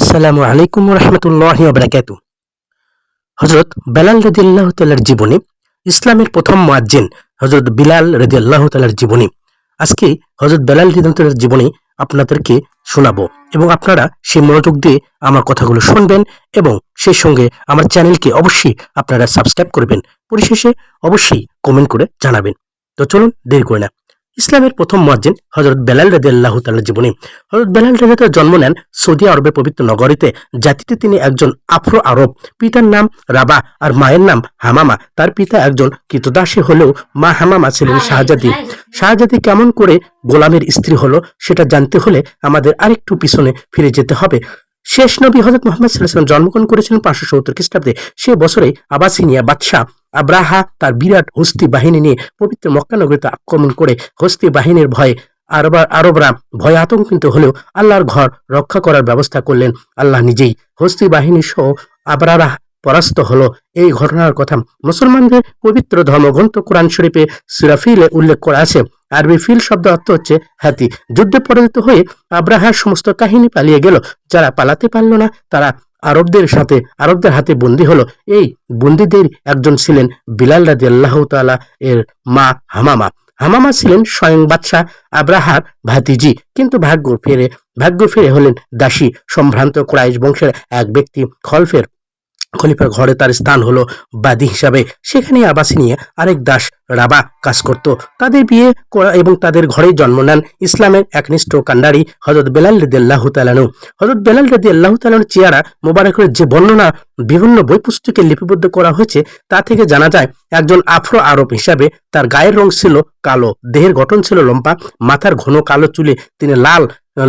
আসসালামু আলাইকুম রহমতুল্লাহ বারাকাতু হজরত বেলাল রদি আল্লাহ তাল্লার জীবনী, ইসলামের প্রথম মুয়াজ্জিন হজরত বিলাল রদি আল্লাহ তাল্লার জীবনী। আজকে হজরত বেলাল রদি জীবনী আপনাদেরকে শোনাবো এবং আপনারা সেই মনোযোগ দিয়ে আমার কথাগুলো শুনবেন এবং সেই সঙ্গে আমার চ্যানেলকে অবশ্যই আপনারা সাবস্ক্রাইব করবেন। পরিশেষে অবশ্যই কমেন্ট করে জানাবেন। তো চলুন দেরি করে না। ইসলামের প্রথম মুয়াজ্জিন হজরত বেলাল রাজি আল্লাহ তাল্লার জীবনী। হজরত বেলাল রাজি তার জন্ম নেন সৌদি আরবের পবিত্র নগরীতে। জাতিতে তিনি একজন আফ্রো আরব। পিতার নাম রাবা আর মায়ের নাম হামামা। তার পিতা একজন কৃতদাসী হলেও মা হামামা ছিলেন শাহজাদি। শাহজাদি কেমন করে গোলামের স্ত্রী হলো সেটা জানতে হলে আমাদের আরেকটু পিছনে ফিরে যেতে হবে। শেষ নবী হজরত মোহাম্মদ সাল্লাম জন্মগ্রহণ করেছিলেন পাঁচশো সত্তর খ্রিস্টাব্দে। সে বছরে আবাসিনিয়া বাদশাহ আব্রাহা তার বিরাট হস্তি বাহিনী নিয়ে পবিত্র মক্কা নগরীতে আক্রমণ করে হস্তি বাহিনীর ভয়ে আরবা আরবরা ভয় আতঙ্কিত হলেও আল্লাহর ঘর রক্ষা করার ব্যবস্থা করলেন। আল্লাহ নিজেই হস্তি বাহিনী সহ আবরারা পরাস্ত হলো। এই ঘটনার কথা মুসলমানদের পবিত্র ধর্মগ্রন্থ কোরআন শরীফে সিরাফিলে উল্লেখ করা আছে। আরবি ফিল শব্দ অর্থ হচ্ছে হাতি। যুদ্ধে পরাজিত হয়ে আব্রাহার সমস্ত কাহিনী পালিয়ে গেল। যারা পালাতে পারল না, তারা আরবদের সাথে, আরবদের হাতে বন্দী হলো। এই বন্দীদের একজন ছিলেন বিলাল রাজি আল্লাহ তালা এর মা হামামা। হামামা ছিলেন স্বয়ং বাদশাহ আব্রাহার ভাতিজি। কিন্তু ভাগ্য ফেরে ভাগ্য ফেরে হলেন দাসী, সম্ভ্রান্ত ক্রাইশ বংশের এক ব্যক্তি খলফের খলিফার ঘরে তার স্থান হলো বাদী হিসাবে। সেখানে আবাসী নিয়ে আরেক দাস রাবা কাজ করত। তাদের বিয়ে করা এবং তাদের ঘরেই জন্ম নেন ইসলামের একনিষ্ঠ কান্ডারি হজরত বেলাল রদি আল্লাহ তালানু হজরত বেলাল রদি আল্লাহ তালানু চেয়ারা মোবারকের যে বর্ণনা, বিভিন্ন বই পুস্তকে লিপিবদ্ধ করা হয়েছে, তা থেকে জানা যায় একজন আফ্রো আরব হিসাবে তার গায়ের রং ছিল কালো, দেহের গঠন ছিল লম্বা, মাথার ঘন কালো চুলে তিনি লাল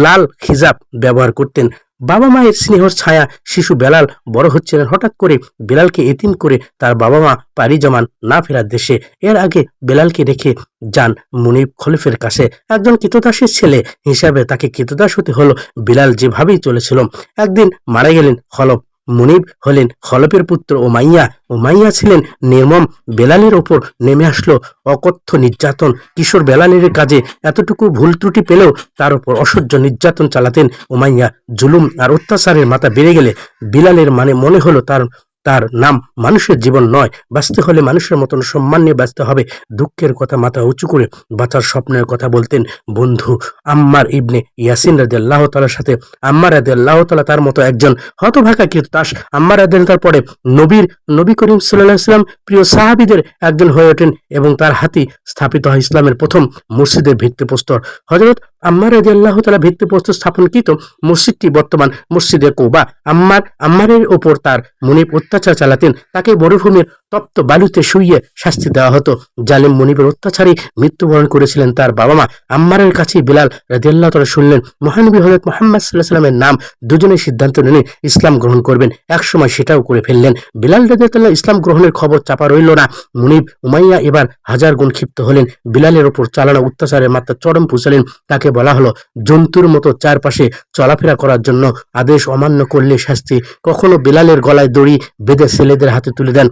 লাল খিজাব ব্যবহার করতেন। বাবা মায়ের স্নেহর ছায়া শিশু বেলাল বড় হচ্ছিলেন হঠাৎ করে বেলালকে এতিম করে তার বাবা মা পারি জমান না ফেরার দেশে। এর আগে বেলালকে রেখে যান মুনিব খলিফের কাছে। একজন কৃতদাসের ছেলে হিসাবে তাকে কৃতদাস হতে হলো। বিলাল যেভাবেই চলেছিল, একদিন মারা গেলেন খলফ মুনিব হলেন হলপের পুত্র ও মাইয়া ও মাইয়া ছিলেন নির্মম, বেলালের ওপর নেমে আসলো। অকথ্য নির্যাতন, কিশোর বেলালের কাজে এতটুকু ভুল ত্রুটি পেলেও তার উপর অসহ্য নির্যাতন চালাতেন ওমাইয়া জুলুম আর অত্যাচারের মাথা বেড়ে গেলে বিলালের মানে মনে হলো তার তার নাম মানুষের জীবন নয়। বাঁচতে হলে মানুষের মতন সম্মান নিয়ে বাঁচতে হবে। দুঃখের কথা মাথা উঁচু করে বাঁচার স্বপ্নের কথা বলতেন বন্ধু আম্মার ইবনে ইয়াসিন রাজি আল্লাহ তালার সাথে। আম্মার রাজি আল্লাহ তালা তার মতো একজন হতভাকা হতভাগা তাস আম্মার রাজি তারপরে নবীর, নবী করিম সাল্লাহ ইসলাম প্রিয় সাহাবিদের একজন হয়ে ওঠেন এবং তার হাতি স্থাপিত হয় ইসলামের প্রথম মসজিদের ভিত্তিপ্রস্তর। হজরত আম্মার রাজি আল্লাহ তালা ভিত্তিপ্রস্তর স্থাপনকৃত মসজিদটি বর্তমান মসজিদে কৌবা। আম্মার, আম্মারের ওপর তার মনিব অত্যাচার চালাতেন। তাকে মরুভূমির তপ্ত বালুতে শুইয়ে শাস্তি দেওয়া হতো। জালিম মুনিবের অত্যাচারী মৃত্যুবরণ করেছিলেন তার বাবা মা আম্মারের কাছে বিলাল রাজিয়াল্লাহ তালা শুনলেন মহানবী হজরত মোহাম্মদ সাল্লাহ সাল্লামের নাম দুজনে সিদ্ধান্ত নিলেন ইসলাম গ্রহণ করবেন। একসময় সেটাও করে ফেললেন। বিলাল রাজিয়াল্লাহ ইসলাম গ্রহণের খবর চাপা রইল না। মুনিব উমাইয়া এবার হাজার গুণ ক্ষিপ্ত হলেন। বিলালের ওপর চালানো অত্যাচারের মাত্রা চরম পুষালেন। তাকে বলা হলো, জন্তুর মতো চারপাশে চলাফেরা করার জন্য আদেশ অমান্য করলে শাস্তি। কখনো বিলালের গলায় দড়ি বেঁধে ছেলেদের হাতে তুলে দেন।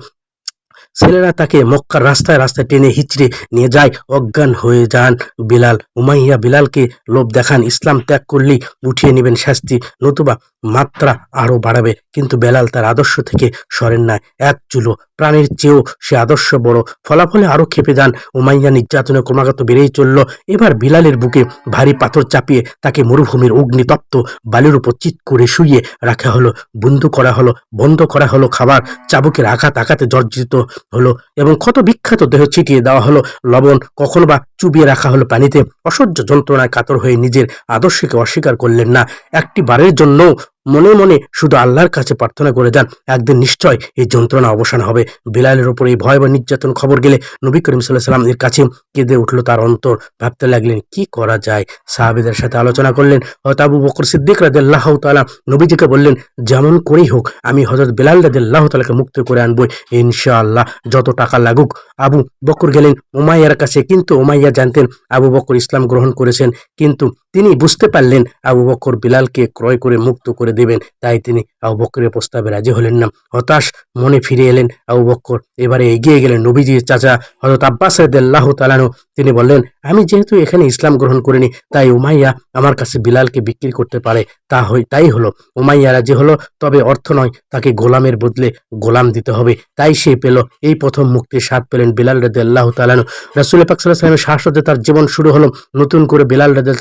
ছেলেরা তাকে মক্কার রাস্তায় রাস্তায় টেনে হিচড়ে নিয়ে যায়, অজ্ঞান হয়ে যান বিলাল। উমাইয়া বিলালকে লোভ দেখান, ইসলাম ত্যাগ করলেই উঠিয়ে নেবেন শাস্তি। নতুবা মাত্রা আরও বাড়াবে। কিন্তু বেলাল তার আদর্শ থেকে সরেন না। এক চুলো প্রাণের চেয়েও সে আদর্শ বড়। ফলাফলে আরও খেপে যান। উমাইয়া নির্যাতনে ক্রমাগত বেড়েই চলল। এবার বিলালের বুকে ভারী পাথর চাপিয়ে তাকে মরুভূমির অগ্নিতপ্ত বালির উপর চিৎ করে শুইয়ে রাখা হলো। বন্ধু করা হলো, বন্ধ করা হলো খাবার। চাবুকের আঘাত আঘাতে জর্জিত হলো এবং ক্ষত বিখ্যাত দেহ ছিটিয়ে দেওয়া হলো। লবণ কখনো বা চুবিয়ে রাখা হলো পানিতে অসহ্য যন্ত্রণায় কাতর হয়ে নিজের আদর্শকে অস্বীকার করলেন না। একটি বারের জন্য মনে মনে শুধু আল্লাহর কাছে প্রার্থনা করে যান, একদিন নিশ্চয় এই যন্ত্রণা অবসান হবে। বিলালের উপর এই ভয় বা নির্যাতন খবর গেলে নবী করিম সাল্লাহ সাল্লাম এর কাছে কেঁদে উঠল, তার অন্তর ভাবতে লাগলেন, কি করা যায়? সাহাবিদের সাথে আলোচনা করলেন হয়তো আবু বকর সিদ্দিক রাদিল্লাহ তালা নবীজিকে বললেন, যেমন করেই হোক, আমি হজরত বিলাল রাদিল্লাহ তালাকে মুক্ত করে আনব, ইনশাআল্লাহ, যত টাকা লাগুক। আবু বকর গেলেন, উমাইয়ার কাছে। কিন্তু উমাইয়া জানতেন, আবু বকর ইসলাম গ্রহণ করেছেন, কিন্তু তিনি বুঝতে পারলেন আবু বকর বিলালকে ক্রয় করে মুক্ত করে দেবেন। তাই তিনি আবু বকরের প্রস্তাবে রাজি হলেন না। হতাশ মনে ফিরে এলেন আবু বক্কর এবারে এগিয়ে গেলেন নবীজির চাচা হজরত আব্বাস রাদিয়াল্লাহ তালানু তিনি বললেন, আমি যেহেতু এখানে ইসলাম গ্রহণ করিনি, তাই উমাইয়া আমার কাছে বিলালকে বিক্রি করতে পারে। তা হই, তাই হলো। উমাইয়া রাজি হলো, তবে অর্থ নয়, তাকে গোলামের বদলে গোলাম দিতে হবে। তাই সে পেল, এই প্রথম মুক্তির স্বাদ পেলেন বিলাল রাদে আল্লাহ তালানু রাসুল পাক সাল্লাহ সাল্লামের শাসতে তার জীবন শুরু হলো। নতুন করে বিলাল রাদে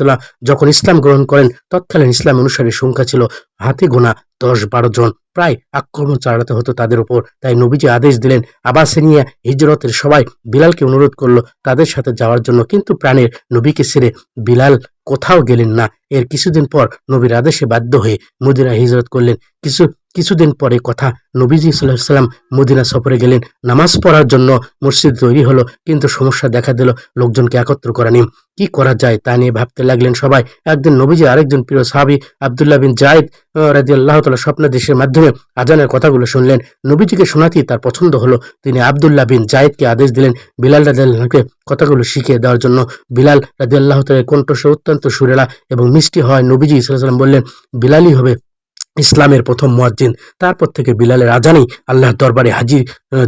যখন ইসলাম গ্রহণ করেন, তৎকালীন ইসলাম অনুসারী সংখ্যা ছিল হাতে গোনা দশ বারো জন। প্রায় আক্রমণ চালাতে হতো তাদের উপর তাই নবীজি আদেশ দিলেন, আবাসে নিয়ে হিজরতের সবাই বিলালকে অনুরোধ করল তাদের সাথে যাওয়ার জন্য। কিন্তু প্রাণের নবীকে ছেড়ে বিলাল কোথাও গেলেন না। এর কিছুদিন পর নবীর আদেশে বাধ্য হয়ে মুদিরা হিজরত করলেন। কিছু কিছুদিন পরে কথা নবীজি সাল্লাহ সাল্লাম মদিনা সফরে গেলেন। নামাজ পড়ার জন্য মসজিদ তৈরি হলো, কিন্তু সমস্যা দেখা দিল, লোকজনকে একত্র করা কি করা যায় তা নিয়ে ভাবতে লাগলেন সবাই। একদিন নবীজি আরেকজন প্রিয় সাহাবি আবদুল্লাহ বিন জায়দ রাজি আল্লাহ তালা স্বপ্নাদেশের মাধ্যমে আজানের কথাগুলো শুনলেন। নবীজিকে শোনাতেই তার পছন্দ হলো। তিনি আবদুল্লাহ বিন জায়দকে আদেশ দিলেন বিলাল রাজিয়াল্লাহকে কথাগুলো শিখিয়ে দেওয়ার জন্য। বিলাল রাজি আল্লাহ তালের কণ্ঠস্বর অত্যন্ত সুরেলা এবং মিষ্টি হয়। নবীজি সাল্লাম বললেন, বিলালই হবে ইসলামের প্রথম মুয়াজ্জিন, তারপর থেকে বিলালের আজানেই আল্লাহর দরবারে হাজির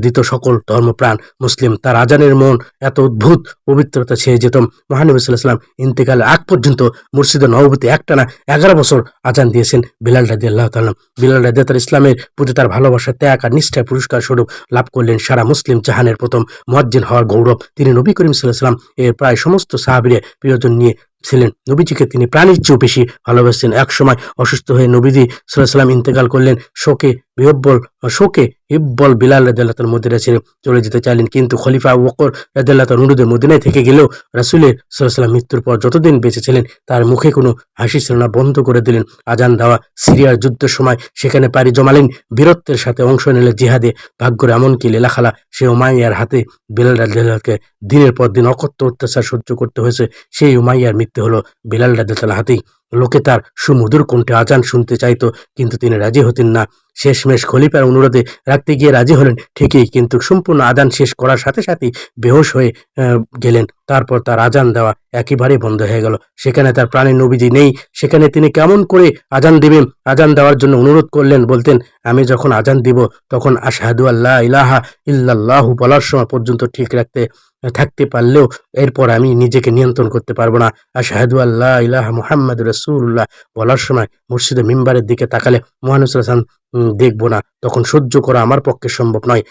দিত সকল ধর্মপ্রাণ মুসলিম। তার আজানের মন এত অদ্ভুত, পবিত্রতা ছেয়ে যেত। মহানবী সাল্লাম ইন্তেকালের আগ পর্যন্ত মুর্শিদ নববতী একটানা এগারো বছর আজান দিয়েছেন বিলাল রাজি আল্লাহ তালাম বিলাল রাজি তার ইসলামের প্রতি তার ভালোবাসা, ত্যাগ আর নিষ্ঠায় পুরস্কার স্বরূপ লাভ করলেন সারা মুসলিম জাহানের প্রথম মুয়াজ্জিন হওয়ার গৌরব। তিনি নবী করিম সাল্লাম এর প্রায় সমস্ত সাহাবিরে প্রিয়জন নিয়ে ছিলেন। নবীজিকে তিনি প্রাণীর চেয়েও বেশি ভালোবাসতেন। এক সময় অসুস্থ হয়ে নবীজি সাল্লাহ সাল্লাম ইন্তেকাল করলেন। শোকে বিহব্বল শোকে হিব্বল বিলাল রাদিয়াল্লাহ তার মদিনা ছেড়ে চলে যেতে চাইলেন কিন্তু খলিফা ওকর রাদিয়াল্লাহ তার অনুরোধে মদিনায় থেকে গেলেও রাসুলের সাল্লাহ সাল্লাম মৃত্যুর পর যতদিন বেঁচে ছিলেন তার মুখে কোনো হাসি ছিল না বন্ধ করে দিলেন। আজান দেওয়া, সিরিয়ার যুদ্ধের সময় সেখানে পাড়ি জমালেন, বীরত্বের সাথে অংশ নিলেন জিহাদে। ভাগ্যর এমনকি লেলাখালা সে উমাইয়ার হাতে বিলাল রাদিয়াল্লাহকে দিনের পর দিন অকথ্য অত্যাচার সহ্য করতে হয়েছে, সেই উমাইয়ার মৃত্যু হলো বিলাল রাদিয়াল্লাহ হাতেই। লোকে তার সুমধুর কণ্ঠে আজান শুনতে চাইতো, কিন্তু তিনি রাজি হতেন না। শেষমেশ খলিফার অনুরোধে রাখতে গিয়ে রাজি হলেন, ঠিকই, কিন্তু সম্পূর্ণ আজান শেষ করার সাথে সাথেই বেহোশ হয়ে গেলেন। তারপর তার আজান দেওয়া একেবারে বন্ধ হয়ে গেল। সেখানে তার প্রাণের নবীজি নেই। সেখানে তিনি কেমন করে আজান দিবেন, আজান দেওয়ার জন্য অনুরোধ করলেন, বলতেন, আমি যখন আজান দিব, তখন আশাহাদু আল্লাহ ইলাহা ইল্লাল্লাহু বলার সময় পর্যন্ত ঠিক রাখতে থাকতে পারলেও এরপর আমি নিজেকে নিয়ন্ত্রণ করতে পারব না। আশাহাদু আল্লাহ ইলাহ মুহাম্মদ রসুল্লাহ বলার সময় মুর্শিদে মিম্বারের দিকে তাকালে মহানুসাল্লাম দেখব না। তখন সহ্য করা আমার পক্ষে সম্ভব নয়।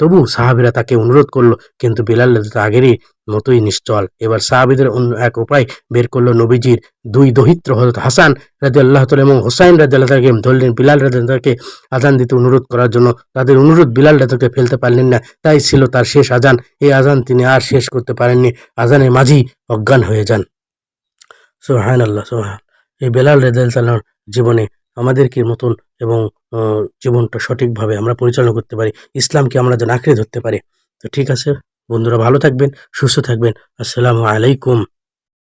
তবু সাহাবিরা তাকে অনুরোধ করল, কিন্তু বিলাল আগেরই মতোই নিশ্চল। এবার সাহাবিদের অন্য এক উপায় বের করল নবীজির দুই দহিত্র হজরত হাসান রাজি আল্লাহ এবং হোসাইন রাজি আল্লাহ ধরলেন বিলাল রাজি তাকে আজান দিতে অনুরোধ করার জন্য। তাদের অনুরোধ বিলাল রাজাকে ফেলতে পারলেন না, তাই ছিল তার শেষ আজান এই আজান তিনি আর শেষ করতে পারেননি আজানের মাঝেই অজ্ঞান হয়ে যান। সোহান আল্লাহ সোহান এই বেলাল রেদাল জীবনে আমাদেরকে মতন এবং জীবনটা সঠিকভাবে আমরা পরিচালনা করতে পারি, ইসলামকে আমরা যেন আঁকড়ে ধরতে পারি। তো ঠিক আছে, বন্ধুরা ভালো থাকবেন, সুস্থ থাকবেন। আসসালামু আলাইকুম।